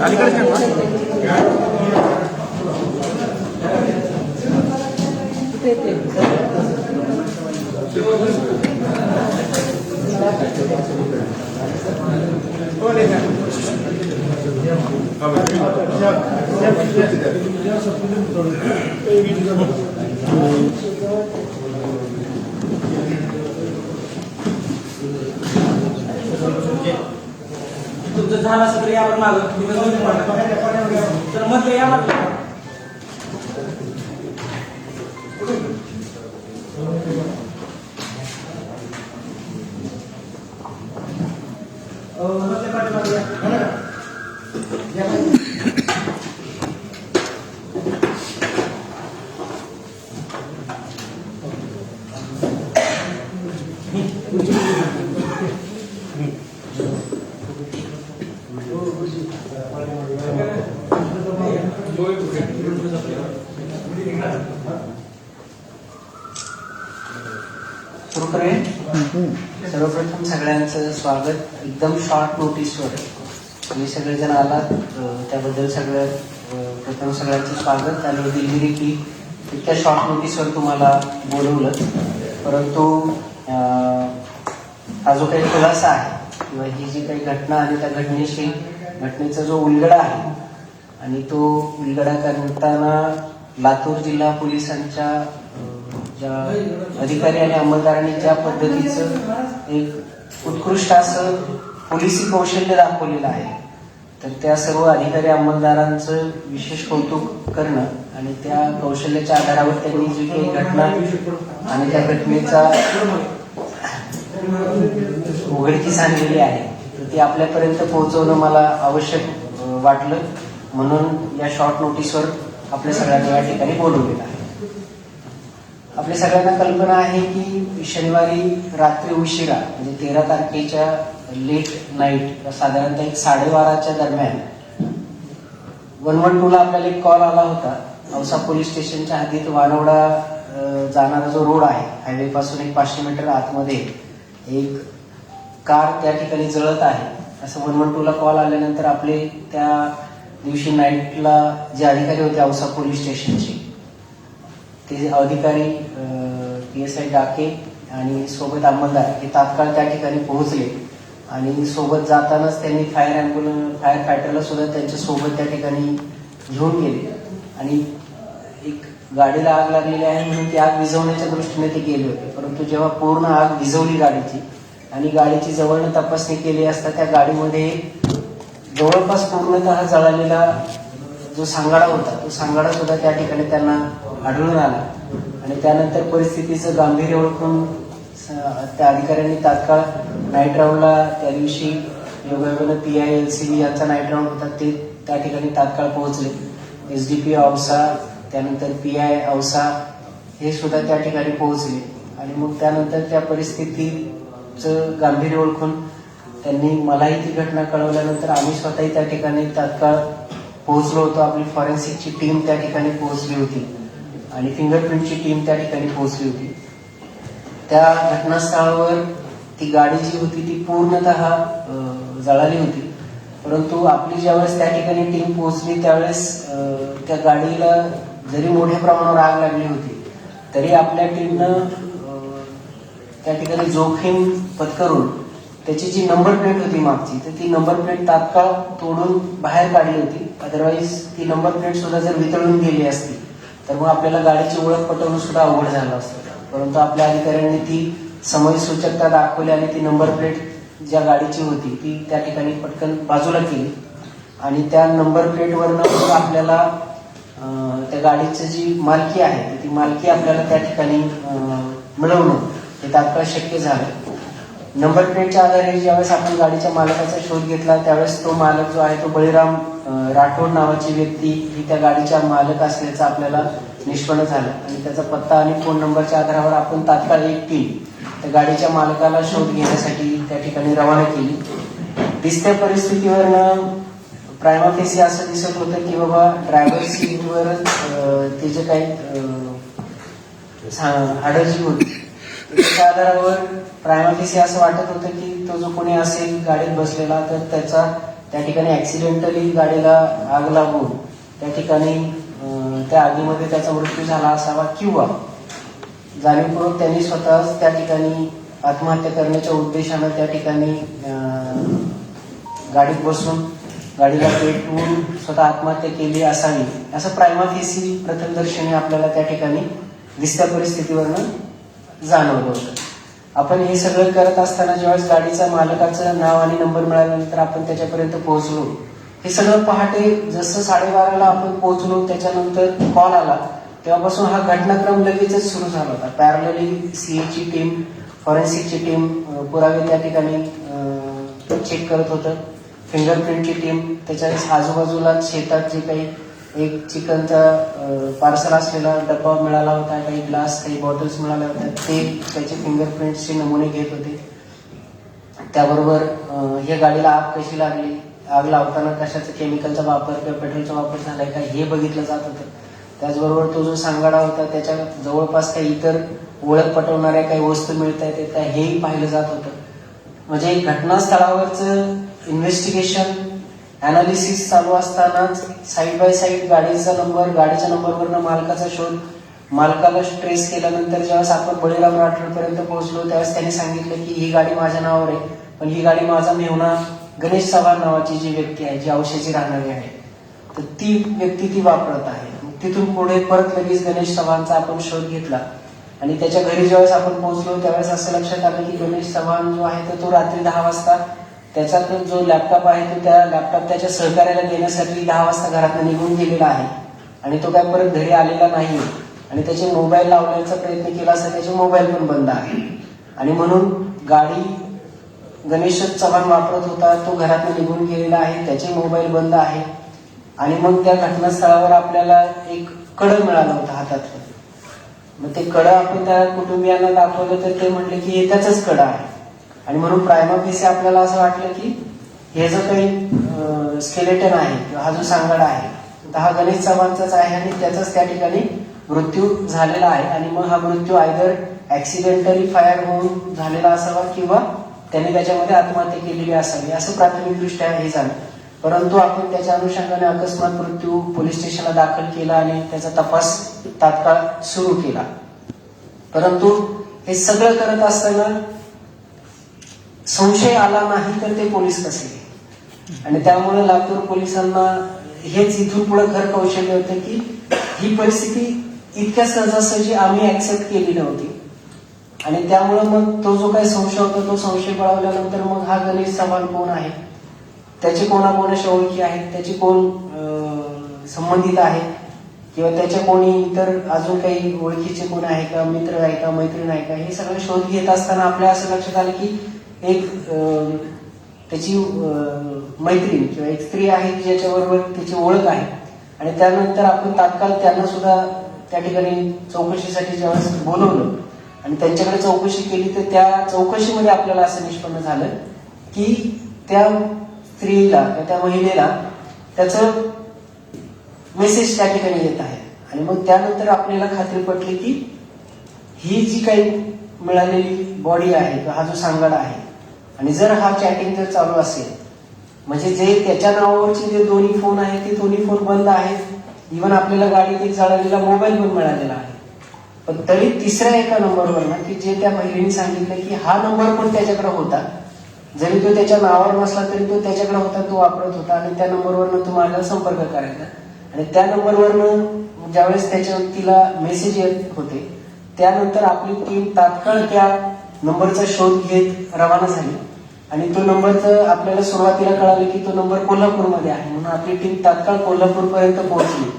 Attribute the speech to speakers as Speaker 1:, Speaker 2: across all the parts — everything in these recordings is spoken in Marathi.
Speaker 1: अलीकडे तुमचं झालं सगळं यावर मागं तुम्ही तर मग ते यावर
Speaker 2: सर्वप्रथम सगळ्यांचं स्वागत. एकदम शॉर्ट नोटीसवर तुम्ही सगळेजण आलात त्याबद्दल सगळं प्रथम सगळ्यांचं स्वागत. आणि दिलगिरी की इतक्या शॉर्ट नोटीसवर तुम्हाला बोलवलं. परंतु हा जो काही खुलासा आहे किंवा ही जी काही घटना आणि त्या घटनेशी घटनेचा जो उलगडा आहे आणि तो उलगडा करताना लातूर जिल्हा पोलिसांच्या अधिकारी आणि अंमलदारांनी ज्या पद्धतीचं एक उत्कृष्ट असं पोलिसी कौशल्य दाखवलेलं आहे तर त्या सर्व अधिकारी अंमलदारांचं विशेष कौतुक करणं आणि त्या कौशल्याच्या आधारावर त्यांनी जी काही घटना आणि त्या घटनेचा उघडकीस आणलेली आहे तर ती आपल्यापर्यंत पोहोचवणं मला आवश्यक वाटलं. म्हणून या शॉर्ट नोटीसवर आपल्या सगळ्यांना या ठिकाणी बोलवलेलं आहे. आपल्या सगळ्यांना कल्पना आहे की शनिवारी रात्री उशिरा म्हणजे तेरा तारखेच्या लेट नाईट साधारणतः एक साडेबाराच्या दरम्यान वन वन टूला आपल्याला एक कॉल आला होता. औसा पोलीस स्टेशनच्या हद्दीत वानवडा जाणारा जो रोड आहे हायवे पासून एक पाचशे मीटर आतमध्ये एक कार त्या ठिकाणी जळत आहे. असं वन वन टूला कॉल आल्यानंतर आपले त्या दिवशी नाईटला जे अधिकारी होते औसा पोलीस स्टेशनचे ते अधिकारी पी एस आय डाके आणि सोबत अंमलदार हे तात्काळ त्या ठिकाणी पोहोचले. आणि सोबत जातानाच त्यांनी फायर अँब्युलन्स फायर फायटरला सुद्धा त्यांच्यासोबत त्या ठिकाणी घेऊन गेले. आणि एक गाडीला आग लागलेली आहे म्हणून ती आग विझवण्याच्या दृष्टीने ते गेले होते. परंतु जेव्हा पूर्ण आग विझवली गाडीची आणि गाडीची जवळनं तपासणी केली असता त्या गाडीमध्ये जवळपास पूर्णतः जळालेला जो सांगाडा होता तो सांगाडा सुद्धा त्या ठिकाणी त्यांना आढळून आला. आणि त्यानंतर परिस्थितीचं गांभीर्य ओळखून स- त्या अधिकाऱ्यांनी तात्काळ नाईट राऊंडला त्या दिवशी योगायोगानं P I L C B यांचा नाईट राऊंड होता ते त्या ठिकाणी तात्काळ पोहोचले. एस डी पी औसा त्यानंतर पी आय औसा हे सुद्धा त्या ठिकाणी पोहोचले. आणि मग त्यानंतर त्या परिस्थितीचं गांभीर्य ओळखून त्यांनी मलाही ती घटना कळवल्यानंतर आम्ही स्वतःही त्या ठिकाणी तात्काळ पोहोचलो होतो. आपली फॉरेन्सिकची टीम त्या ठिकाणी पोहोचली होती. आणि फिंगरप्रिंटची टीम त्या ठिकाणी पोहोचली होती. त्या घटनास्थळावर ती गाडी जी होती ती पूर्णतः जळाली होती. परंतु आपली ज्यावेळेस त्या ठिकाणी टीम पोहोचली त्यावेळेस त्या गाडीला जरी मोठ्या प्रमाणावर आग लागली होती तरी आपल्या टीमनं त्या ठिकाणी जोखीम पत्करून त्याची जी नंबर प्लेट होती मागची तर ती नंबर प्लेट तात्काळ तोडून बाहेर काढली होती. अदरवाईज ती नंबर प्लेट सुद्धा जर वितळून गेली असती तर मग आपल्याला गाडीची ओळख पटवणं सुद्धा अवघड झालं असतं. परंतु आपल्या अधिकाऱ्यांनी ती समय सूचकता दाखवली आणि ती नंबर प्लेट ज्या गाडीची होती ती त्या ठिकाणी पटकन बाजूला केली. आणि त्या नंबर प्लेटवरनं मग आपल्याला त्या गाडीची जी मालकी आहे ती मालकी आपल्याला त्या ठिकाणी मिळवणं हे तात्काळ शक्य झालं. नंबर प्लेटच्या आधारे ज्यावेळेस आपण गाडीच्या मालकाचा शोध घेतला त्यावेळेस तो मालक जो आहे तो बळीराम राठोड नावाची व्यक्ती ही त्या गाडीच्या मालक असल्याचं आपल्याला निष्पन्न झालं. आणि त्याचा पत्ता आणि फोन नंबरच्या आधारावर आपण तात्काळ एक टीम त्या गाडीच्या मालकाला शोध घेण्यासाठी त्या ठिकाणी रवाना केली. दिसत्या परिस्थितीवरनं प्रायमा फेसी असं दिसत होतं की बाबा ड्रायव्हर सीटवर ते जे काही सा- हाडं जी होती त्याच्या आधारावर प्रायमरीसी असं वाटत होतं की तो जो कोणी असेल गाडीत बसलेला तर त्याचा त्या ठिकाणी ऍक्सिडेंटली गाडीला आग लागून त्या ठिकाणी त्या आगीमध्ये त्याचा मृत्यू झाला असावा किंवा जाणीवपूर्वक त्यांनी स्वतःच त्या ठिकाणी आत्महत्या करण्याच्या उद्देशानं त्या ठिकाणी गाडीत बसून गाडीला पेटवून स्वतः आत्महत्या केली असावी असं प्रायमाफेसी प्रथमदर्शनी आपल्याला त्या ठिकाणी दिसत्या परिस्थितीवरनं जाणवलं होतं. आपण हे सगळं करत असताना ज्यावेळेस गाडीचा मालकाचं नाव आणि नंबर मिळाल्यानंतर आपण त्याच्यापर्यंत पोहोचलो. हे सगळं पहाटे जसं साडेबाराला आपण पोहोचलो त्याच्यानंतर कॉल आला. तेव्हापासून हा घटनाक्रम लगेचच सुरू झाला होता. पॅरलली सीएची टीम फॉरेन्सिकची टीम पुरावे त्या ठिकाणी चेक करत होतं. फिंगरप्रिंटची टीम त्याच्या आजूबाजूला शेतात जे काही एक चिकनचा पार्सल असलेला डब्बा मिळाला होता काही ग्लास काही बॉटल्स मिळाल्या होत्या. ते त्याचे फिंगरप्रिंटचे नमुने घेत होते. त्याबरोबर हे गाडीला आग कशी लागली? आग लावताना कशाचा केमिकलचा वापर किंवा पेट्रोलचा वापर झालाय का हे बघितलं जात होतं. त्याचबरोबर तो जो सांगाडा होता त्याच्या जवळपास काही इतर ओळख पटवणाऱ्या काही वस्तू मिळत आहेत का हेही पाहिलं जात होतं. म्हणजे घटनास्थळावरचं इन्व्हेस्टिगेशन अनालिसिस चालू असतानाच साईड बाय साईड गाडीचा नंबर गाडीच्या नंबरवरनं मालकाचा शोध मालकाला ट्रेस केल्यानंतर ज्यावेळेस आपण बळीराम राठोडपर्यंत पोहोचलो त्यावेळेस त्यांनी सांगितलं की ही गाडी माझ्या नावावर आहे. पण ही गाडी माझा मेहुणा गणेश चव्हाण नावाची जी व्यक्ती आहे जी औषधी राहणारी आहे तर ती व्यक्ती ती वापरत आहे. तिथून पुढे परत लगेच गणेश चव्हाणचा आपण शोध घेतला. आणि त्याच्या घरी ज्यावेळेस आपण पोहोचलो त्यावेळेस असं लक्षात आलं की गणेश चव्हाण जो आहे तर तो रात्री दहा वाजता त्याचा जो लॅपटॉप आहे तो त्या लॅपटॉप त्याच्या सहकार्याला देण्यासाठी दहा वाजता घरातून निघून गेलेला आहे. आणि तो काय परत घरी आलेला नाही आणि त्याचे मोबाईल लावण्याचा प्रयत्न केला असता त्याचे मोबाईल पण बंद आहे. आणि म्हणून गाडी गणेश चव्हाण वापरत होता तो घरातून निघून गेलेला आहे त्याचे मोबाईल बंद आहे. आणि मग त्या घटनास्थळावर आपल्याला एक कड मिळालं होतं हातात मग ते कडं आपण त्या कुटुंबियांना दाखवलं तर ते म्हणले की हे त्याच कडं आहे. आणि म्हणून प्रायमाफिसी आपल्याला असं वाटलं की हे जो काही स्केलेटन आहे किंवा हा जो सांगाडा आहे तर हा गणेश चव्हाणचाच आहे आणि त्याचाच त्या ठिकाणी मृत्यू झालेला आहे. आणि मग हा मृत्यू आयदर ऍक्सिडेंटली फायर होऊन झालेला असावा किंवा त्याने त्याच्यामध्ये आत्महत्या केलेली असावी असं प्राथमिकदृष्ट्या हे झालं. परंतु आपण त्याच्या अनुषंगाने अकस्मात मृत्यू पोलीस स्टेशनला दाखल केला आणि त्याचा तपास तात्काळ सुरू केला. परंतु हे सगळं करत असताना संशय आला नाही तर ते पोलीस कसे आणि त्यामुळे लातूर पोलिसांना हेच इथून पुढे खरं कौशल्य होतं की ही परिस्थिती इतक्या सहजासहजी आम्ही ऍक्सेप्ट केली नव्हती. आणि त्यामुळे मग तो जो काही संशय होता तो संशय बळावल्यानंतर मग हा गणेश चव्हाण कोण आहे? त्याचे कोणाकोणाशी ओळखी आहेत त्याचे कोण संबंधित आहे? किंवा त्याच्या कोणी इतर अजून काही ओळखीचे कोण आहे का? मित्र आहे का? मैत्रीण आहे का? हे सगळं शोध घेत असताना आपल्या असं लक्षात आलं की एक त्याची मैत्रीण किंवा एक स्त्री आहे की ज्याच्याबरोबर त्याची ओळख आहे. आणि त्यानंतर आपण तात्काळ त्यांना सुद्धा त्या ठिकाणी चौकशीसाठी ज्यावेळेस बोलवलं आणि त्यांच्याकडे चौकशी केली तर त्या चौकशीमध्ये आपल्याला असं निष्पन्न झालं की त्या स्त्रीला किंवा त्या महिलेला त्याचं मेसेज त्या ठिकाणी येत आहे. आणि मग त्यानंतर आपल्याला खात्री पटली की ही जी काही मिळालेली बॉडी आहे किंवा हा जो सांगाडा आहे आणि जर हा चॅटिंग जर चालू असेल म्हणजे जे त्याच्या नावावरचे जे दोन्ही फोन आहेत ते दोन्ही फोन बंद आहेत. इव्हन आपल्याला गाडीत एक जळालेला मोबाईल पण मिळालेला आहे. पण तरी तिसऱ्या एका नंबरवर ना की जे त्या महिलेने सांगितलं की हा नंबर पण त्याच्याकडे होता. जरी तो त्याच्या नावावर नसला तरी तो त्याच्याकडे होता तो वापरत होता. आणि त्या नंबरवरनं तो माझ्या संपर्क करायचा. आणि त्या नंबरवरनं ज्यावेळेस त्याच्या तिला मेसेज येत होते त्यानंतर आपली टीम तात्काळ त्या नंबरचा शोध घेत रवाना झाली. आणि तो नंबरचं आपल्याला सुरुवातीला कळालं की तो नंबर कोल्हापूरमध्ये आहे. म्हणून आपली टीम तात्काळ कोल्हापूर पर्यंत पोहोचली.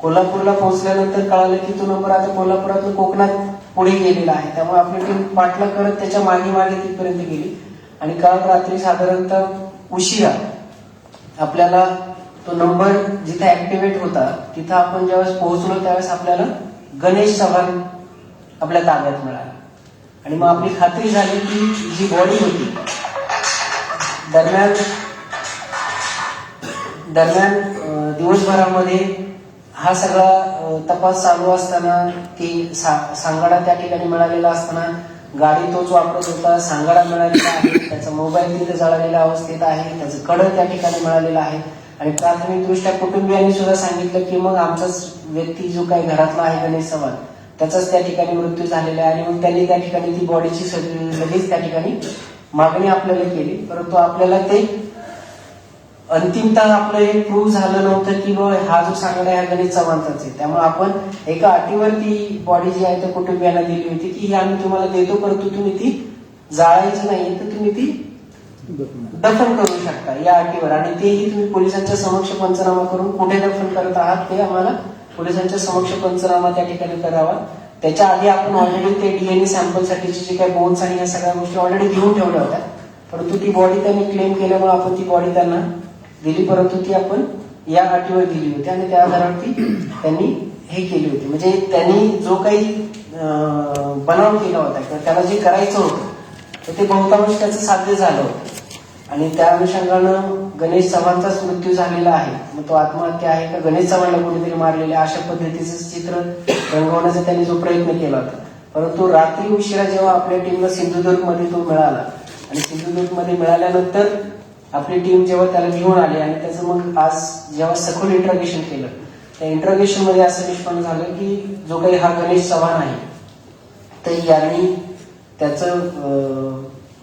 Speaker 2: कोल्हापूरला पोहोचल्यानंतर कळालं की तो नंबर आता कोल्हापुरातून कोकणात पुढे गेलेला आहे. त्यामुळे आपली टीम पाठला करत त्याच्यामागे मागे तिथपर्यंत गेली. आणि काल रात्री साधारणतः उशिरा आपल्याला तो नंबर जिथे ऍक्टिव्हेट होता तिथं आपण ज्यावेळेस पोहोचलो त्यावेळेस आपल्याला गणेश चव्हाण आपल्या ताब्यात मिळाला. आणि मग आपली खात्री झाली की जी बॉडी होती दरम्यान दरम्यान दिवसभरामध्ये हा सगळा तपास चालू असताना ती सा- सांगाडा त्या ठिकाणी मिळालेला असताना गाडी तोच वापरत होता सांगाडा मिळालेला आहे त्याचा मोबाईल तिथे जळालेल्या अवस्थेत आहे त्याचं कडं त्या ठिकाणी मिळालेलं आहे. आणि प्राथमिकदृष्ट्या कुटुंबियांनी सुद्धा सांगितलं की मग आमचाच व्यक्ती जो काही घरातला आहे गणेश सवाल त्याचाच त्या ठिकाणी मृत्यू झालेला आहे आणि मग त्यांनी त्या ठिकाणी ती बॉडीची लगेच त्या ठिकाणी मागणी आपल्याला केली परंतु आपल्याला ते अंतिमतः आपलं हे प्रूव्ह झालं नव्हतं की बाबा हा जो सांगणं हा गणेश चव्हाणचाच आहे. त्यामुळे आपण एका अटीवर ती बॉडी जी आहे त्या कुटुंबियांना दिली होती की ही आम्ही तुम्हाला देतो परंतु तुम्ही ती जाळायची नाही तर तुम्ही ती दफन करू शकता या अटीवर. आणि तेही तुम्ही पोलिसांच्या समक्ष पंचनामा करून कुठे दफन करत आहात ते आम्हाला पोलिसांच्या समक्ष पंचनामा त्या ठिकाणी करावा. त्याच्या आधी आपण ऑलरेडी ते डीएनए सॅम्पल साठीचे जे काही बोन्स आणि या सगळ्या गोष्टी ऑलरेडी घेऊन ठेवल्या होत्या. परंतु ती बॉडी त्यांनी क्लेम केल्यामुळे आपण ती बॉडी त्यांना दिली परंतु ती आपण या अटीवर दिली होती आणि त्या आधारावरती त्यांनी हे केली होती. म्हणजे त्यांनी जो काही बनाव केला होता किंवा त्याला जे करायचं होतं तर ते बहुतांश त्याचं साध्य झालं होतं. आणि त्या अनुषंगानं गणेश चव्हाणचाच मृत्यू झालेला आहे. मग तो आत्महत्या आहे का? गणेश चव्हाणला कोणीतरी मारलेले अशा पद्धतीचं चित्र रंगवण्याचा त्यांनी जो प्रयत्न केला होता. परंतु रात्री उशिरा जेव्हा आपल्या टीमला सिंधुदुर्गमध्ये तो मिळाला आणि सिंधुदुर्गमध्ये मिळाल्यानंतर आपली टीम जेव्हा त्याला घेऊन आली आणि त्याचं मग आज जेव्हा सखोल इंट्रोगेशन केलं त्या इंट्रोगेशनमध्ये असं निष्पन्न झालं की जो काही हा गणेश चव्हाण आहे तर यांनी त्याचं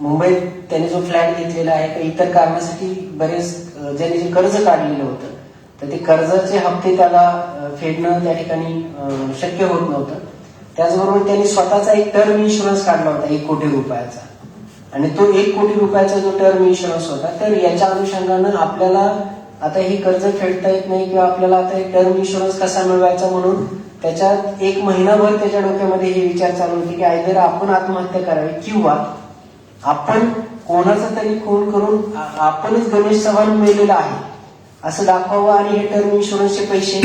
Speaker 2: मुंबईत त्याने जो फ्लॅट घेतलेला आहे तर इतर कारणासाठी बरेच ज्यांनी जे कर्ज काढलेलं होतं तर ते कर्जाचे हप्ते त्याला फेडणं त्या ठिकाणी शक्य होत नव्हतं. त्याचबरोबर त्यांनी स्वतःचा एक टर्म इन्शुरन्स काढला होता एक कोटी रुपयाचा. आणि तो एक कोटी रुपयाचा जो टर्म इन्शुरन्स होता तर याच्या अनुषंगानं आपल्याला आता हे कर्ज फेडता येत नाही किंवा आपल्याला आता हे टर्म इन्शुरन्स कसा मिळवायचा म्हणून त्याच्यात एक महिनाभर त्याच्या डोक्यामध्ये हे विचार चालू होते की आयदर आपण आत्महत्या करावी किंवा आपण कोणाचा तरी खून करून आपणच गणेश चव्हाण मिळलेलं आहे. असं दाखवावं आणि हे टर्म इन्शुरन्सचे पैसे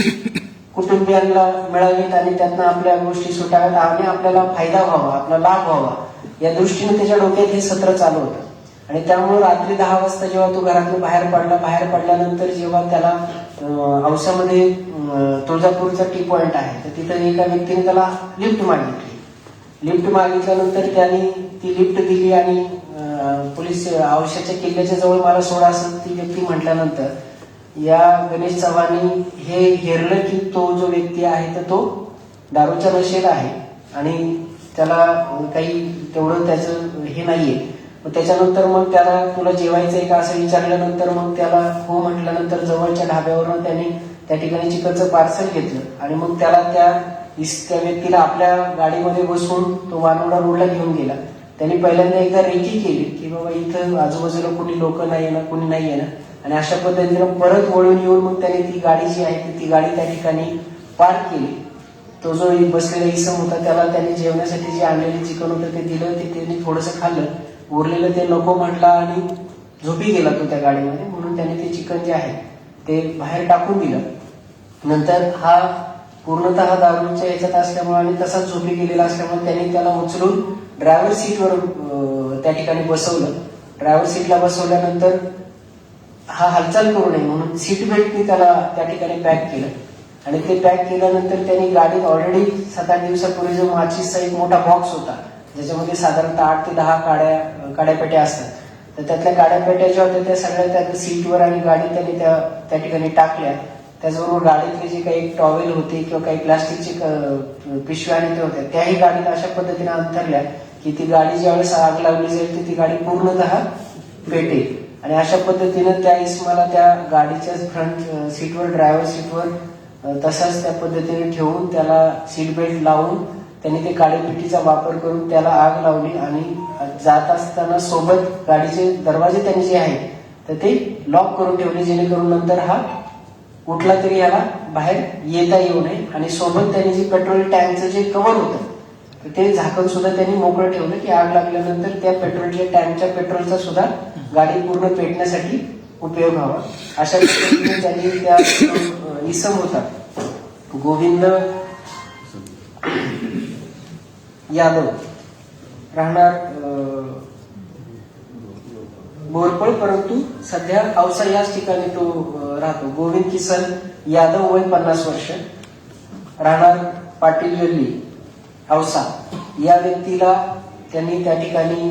Speaker 2: कुटुंबियांना मिळावेत आणि त्यांना आपल्या गोष्टी सुटाव्यात आणि आपल्याला फायदा व्हावा आपला लाभ व्हावा. या दृष्टीने त्याच्या डोक्यात हे सत्र चालू होतं. आणि त्यामुळे रात्री दहा वाजता जेव्हा तो घरातून बाहेर पडला बाहेर पडल्यानंतर जेव्हा त्याला औसामध्ये तुळजापूरचा टी पॉइंट आहे तर तिथं एका व्यक्तीने त्याला लिफ्ट मागितली. लिफ्ट मागितल्यानंतर त्यांनी ती लिफ्ट दिली आणि पोलीस औषधाच्या किल्ल्याच्या जवळ मला सोडा असं ती व्यक्ती म्हटल्यानंतर या गणेश चव्हाणी हे हेरलं की तो जो व्यक्ती आहे तर तो दारूच्या नशेला आहे. आणि त्याला काही तेवढं त्याचं हे नाहीये. मग त्याच्यानंतर मग त्याला तुला जेवायचं आहे का असं विचारल्यानंतर मग त्याला हो म्हटल्यानंतर जवळच्या ढाब्यावरून त्याने त्या ठिकाणी चिकनचं पार्सल घेतलं. आणि मग त्याला त्या त्या व्यक्तीला आपल्या गाडीमध्ये बसून तो वानवडा रोडला घेऊन गेला. त्यांनी पहिल्यांदा एकदा रेकी केली की बाबा इथं आजूबाजूला कोणी लोक नाही ना कोणी नाही आहे ना. आणि अशा पद्धतीनं परत वळून येऊन मग त्याने ती गाडी जी आहे ती- गाडी त्या ठिकाणी पार्क केली. तो जो बसलेला इसम होता त्याला त्याने जेवण्यासाठी जे आणलेले चिकन होतं ते दिलं ते त्याने थोडंसं खाल्लं. उरलेलं ते नको म्हटला आणि झोपी गेला तो त्या गाडीमध्ये. म्हणून त्याने ते चिकन जे आहे ते बाहेर टाकून दिलं. नंतर हा पूर्णतः दारूच्या याच्यात असल्यामुळे आणि तसाच झोपी गेलेला असल्यामुळे त्यांनी त्याला उचलून ड्रायव्हर सीटवर त्या ठिकाणी बसवलं. ड्रायव्हर सीटला बसवल्यानंतर हा हालचाल करू नये म्हणून सीट बेल्टने त्याला त्या ठिकाणी पॅक केलं. आणि ते पॅक केल्यानंतर त्यांनी गाडीत ऑलरेडी सात आठ दिवसापूर्वी जो माचीसचा एक मोठा बॉक्स होता ज्याच्यामध्ये साधारणतः आठ ते दहा काड्या काड्यापेट्या असतात. तर त्यातल्या काड्यापेट्या ज्या होत्या त्या सगळ्या त्या सीटवर आणि गाडी त्यांनी त्या त्या ठिकाणी टाकल्या. त्याचबरोबर गाडीतली जी काही टॉवेल होते किंवा काही प्लास्टिकची क- पिशव्या आणि ते होत्या त्याही गाडीत अशा पद्धतीने अंतरल्या की ती गाडी ज्यावेळेस आग लावली जाईल ती ती गाडी पूर्णतः पेटेल आणि अशा पद्धतीनं त्या इसमाला त्या गाडीच्या फ्रंट सीटवर ड्रायव्हर सीटवर तसाच त्या पद्धतीने ठेवून त्याला सीट बेल्ट लावून त्यांनी ते काळीपिटीचा वापर करून त्याला आग लावली आणि जात असताना सोबत गाडीचे दरवाजे त्यांनी जे आहेत तर ते लॉक करून ठेवले जेणेकरून नंतर हा कुठला तरी याला बाहेर येता येऊ नये. आणि सोबत त्यांनी जे पेट्रोल टँकचं जे कव्हर होतं ते झाकण सुद्धा त्यांनी मोकळं ठेवलं की आग लागल्यानंतर त्या पेट्रोलच्या टँकच्या पेट्रोलचा सुद्धा गाडी पूर्ण पेटण्यासाठी उपयोग व्हावा. अशा पद्धतीने त्यांनी त्या इसम होता. गोविंद यादव राहणार बोरपळ परंतु सध्या औसा याच ठिकाणी तो राहतो. गोविंद किसन यादव वय पन्नास वर्ष राहणार पाटील गल्ली औसा. या व्यक्तीला त्यांनी त्या ठिकाणी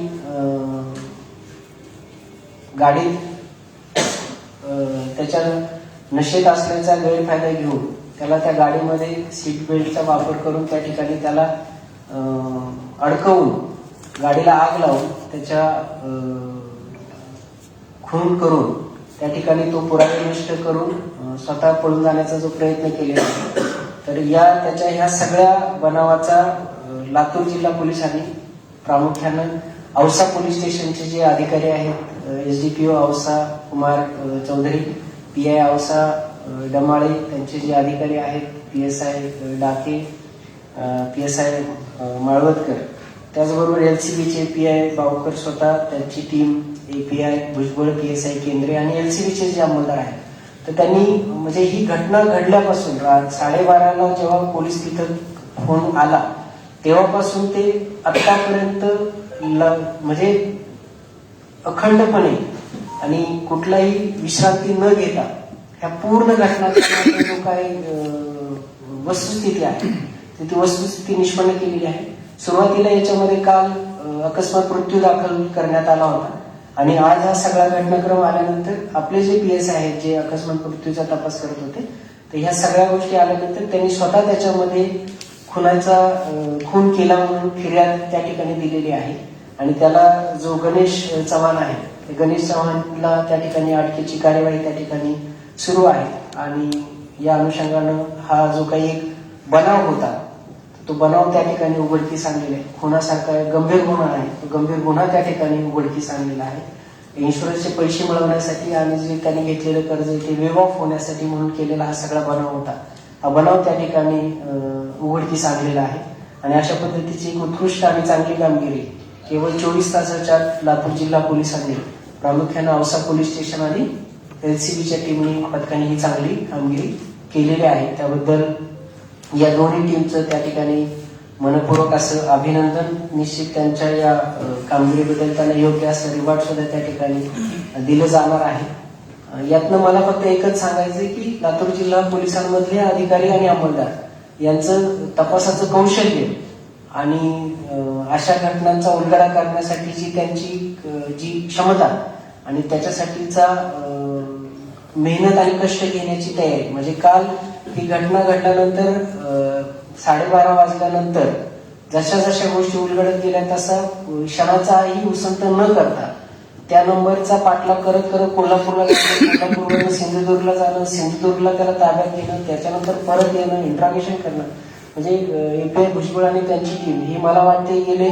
Speaker 2: गाडीत त्याच्या नशेत असल्याचा गैरफायदा घेऊन त्याला त्या गाडीमध्ये सीट बेल्टचा वापर करून त्या ठिकाणी त्याला अडकवून गाडीला आग लावून त्याच्या खून करून त्या ठिकाणी तो पुरावे नष्ट करून स्वतः पळून जाण्याचा जो प्रयत्न केलेला आहे तर या त्याच्या ह्या सगळ्या बनावाचा लातूर जिल्हा पोलिसांनी प्रामुख्यानं औसा पोलीस स्टेशनचे जे अधिकारी आहेत S D P O Ausa Kumar Choudhary P I Ausa Damale त्यांचे जे अधिकारी आहेत P S I Dake P S I Malvatkar त्याचबरोबर एल सी बीचे पी आय बावकर स्वतः त्यांची team A P I Bhujbal P S I Kendre आणि एल सी बीचे जे अंमलदार आहेत तर त्यांनी म्हणजे ही घटना घडल्यापासून रा- साडेबाराला जेव्हा पोलीस तिथं फोन आला तेव्हापासून ते आतापर्यंत म्हणजे अखंडपणे आणि कुठलाही विश्रांती न घेता ह्या पूर्ण घटना जो काही वस्तुस्थिती आहे तर ती वस्तुस्थिती निष्पन्न केलेली आहे. सुरुवातीला याच्यामध्ये काल अकस्मात मृत्यू दाखल करण्यात आला होता. आणि आज हा सगळा घटनाक्रम आल्यानंतर आपले जे पी एस आहेत जे अकस्मात मृत्यूचा तपास करत होते तर ह्या सगळ्या गोष्टी आल्यानंतर त्यांनी स्वतः त्याच्यामध्ये खुनाचा खून केला म्हणून फिर्याद त्या ठिकाणी दिलेली आहे. आणि त्याला जो गणेश चव्हाण आहे ते गणेश चव्हाणला त्या ठिकाणी अटकेची कार्यवाही त्या ठिकाणी सुरू आहे. आणि या अनुषंगानं हा जो काही एक बनाव होता तो बनाव त्या ठिकाणी उघडकीस आणलेला आहे. खुनासारखा गंभीर गुन्हा आहे. तो गंभीर गुन्हा त्या ठिकाणी उघडकीस आणलेला आहे. इन्शुरन्सचे पैसे मिळवण्यासाठी आणि जे त्यांनी घेतलेलं कर्ज ते वेव ऑफ होण्यासाठी म्हणून केलेला हा सगळा बनाव होता. हा बनाव त्या ठिकाणी उघडकीस आणलेला आहे. आणि अशा पद्धतीची एक उत्कृष्ट आणि चांगली कामगिरी केवळ चोवीस तासाच्या लातूर जिल्हा पोलिसांनी प्रामुख्यानं औसा पोलीस स्टेशन आणि एलसीबीच्या टीमने पथकाने ही चांगली कामगिरी केलेली आहे. त्याबद्दल या दोन्ही टीमचं त्या ठिकाणी मनपूर्वक असं अभिनंदन निश्चित त्यांच्या या कामगिरीबद्दल त्यांना योग्य असं रिवॉर्ड सुद्धा त्या ठिकाणी दिलं जाणार आहे. यातनं मला फक्त एकच सांगायचंय की लातूर जिल्हा पोलिसांमधले अधिकारी आणि अंमलदार यांचं तपासाचं कौशल्य आणि अशा घटनांचा उलगडा करण्यासाठी जी त्यांची जी क्षमता आणि त्याच्यासाठीचा मेहनत आणि कष्ट घेण्याची तयारी. म्हणजे काल ही घटना घडल्यानंतर साडेबारा वाजल्यानंतर जशा जशा गोष्टी उलगडत गेल्या तसा क्षणाचाही उसंत न करता त्या नंबरचा पाठलाग करत करत कोल्हापूरला कोल्हापूरवरून सिंधुदुर्गला जाणं सिंधुदुर्गला त्याला ताब्यात घेणं त्याच्यानंतर परत येणं इंट्रागेशन करणं. म्हणजे एपीआय भुजबळ आणि त्यांची टीम ही मला वाटते गेले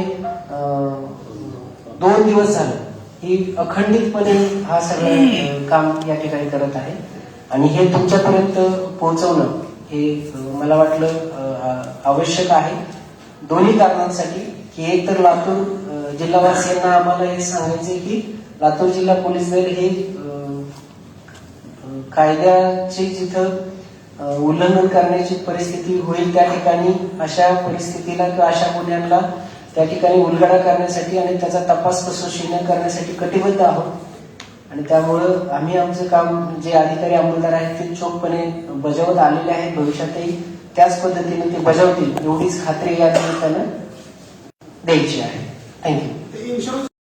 Speaker 2: दोन दिवस झालं. ही अखंडितपणे हा सगळं काम या ठिकाणी करत आहे. आणि हे तुमच्यापर्यंत पोहोचवणं हे मला वाटलं आवश्यक आहे. दोन्ही कारणांसाठी की एक तर लातूर जिल्हावासियांना आम्हाला हे सांगायचे की लातूर जिल्हा पोलीस दल हे कायद्याचे जिथं उल्लंघन करण्याची परिस्थिती होईल त्या ठिकाणी अशा परिस्थितीला किंवा अशा गुन्ह्यांना त्या ठिकाणी उलगडा करण्यासाठी आणि त्याचा तपास कसोशीने करण्यासाठी कटिबद्ध आहोत. आणि त्यामुळं आम्ही आमचं काम जे अधिकारी अंमलदार आहेत ते चोखपणे बजावत आलेले आहेत. भविष्यातही त्याच पद्धतीने ते बजावतील एवढीच खात्री या निमित्तानं द्यायची आहे. थँक्यू